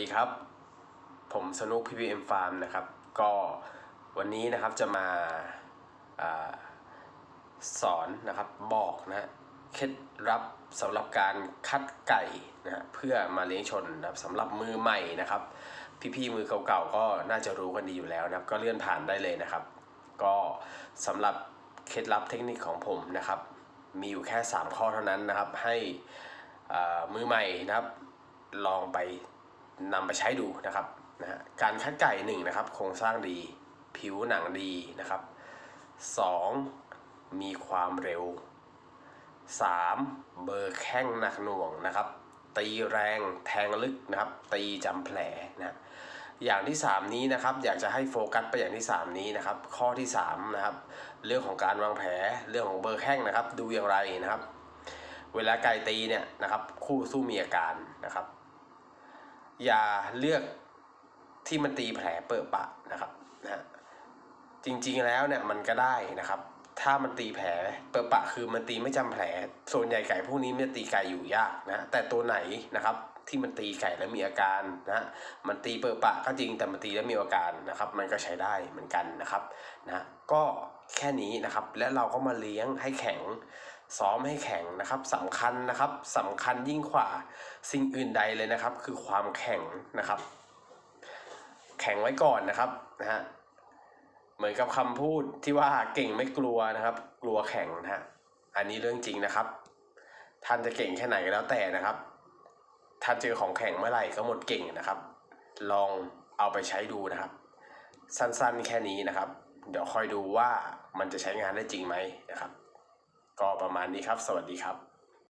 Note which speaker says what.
Speaker 1: ดีครับ ผมสนุกพีพีเอ็มฟาร์มนะครับ ก็วันนี้นะครับจะมาอาสอนนะครับบอกนะฮะเคล็ดลับสำหรับการคัดไก่นะเพื่อมาเลี้ยงชนนะครับสำหรับมือใหม่นะครับ พี่ๆมือเก่าๆก็น่าจะรู้กันดีอยู่แล้วนะครับ ก็เลื่อนผ่านได้เลยนะครับ ก็สำหรับเคล็ดลับเทคนิคของผมนะครับ มีอยู่แค่ 3 ข้อเท่านั้นนะครับ ให้มือใหม่นะครับ ลองไป นำไปใช้ดูนะครับนะฮะการคัดไก่หนึ่งนะครับ โครงสร้างดี ผิวหนังดีนะครับสองมีความเร็วสามเบอร์แข้งหนักหน่วงนะครับ ตีแรงแทงลึกนะครับ ตีจำแผลนะฮะอย่างที่ 3 นี้นะครับ อยากจะให้โฟกัสไปอย่างที่ 3 นี้นะครับ ข้อที่3นะครับ เรื่องของการวางแผลเรื่องของเบอร์แข้งนะครับ ดูอย่างไรนะครับ เวลาไก่ตีเนี่ยนะครับ คู่สู้มีอาการนะครับ อย่าเลือกที่มันตีแผลเปิดปะนะครับนะฮะจริงๆแล้วเนี่ยมันก็ได้นะครับ ถ้ามันตีแผลเปิดปะคือมันตีไม่จำแผล ส่วนใหญ่ไก่พวกนี้มันตีไก่อยู่ยากนะแต่ตัวไหนนะครับที่มันตีไก่แล้วมีอาการนะฮะมันตีเปิดปะก็จริงแต่มันตีแล้วมีอาการนะครับ มันก็ใช้ได้เหมือนกันนะครับนะก็แค่นี้นะครับ และเราก็มาเลี้ยงให้แข็ง ซ้อมให้แข็งนะครับสำคัญนะครับสำคัญยิ่งกว่าสิ่งอื่นใดเลยนะครับ คือความแข็งนะครับ แข็งไว้ก่อนนะครับนะฮะเหมือนกับคำพูดที่ว่าเก่งไม่กลัวนะครับ กลัวแข็งนะฮะอันนี้เรื่องจริงนะครับ ท่านจะเก่งแค่ไหนก็แล้วแต่นะครับ ถ้าเจอของแข็งเมื่อไหร่ก็หมดเก่งนะครับ ลองเอาไปใช้ดูนะครับ สั้นๆแค่นี้นะครับ เดี๋ยวคอยดูว่ามันจะใช้งานได้จริงไหมนะครับ ก็ประมาณนี้ครับ สวัสดีครับ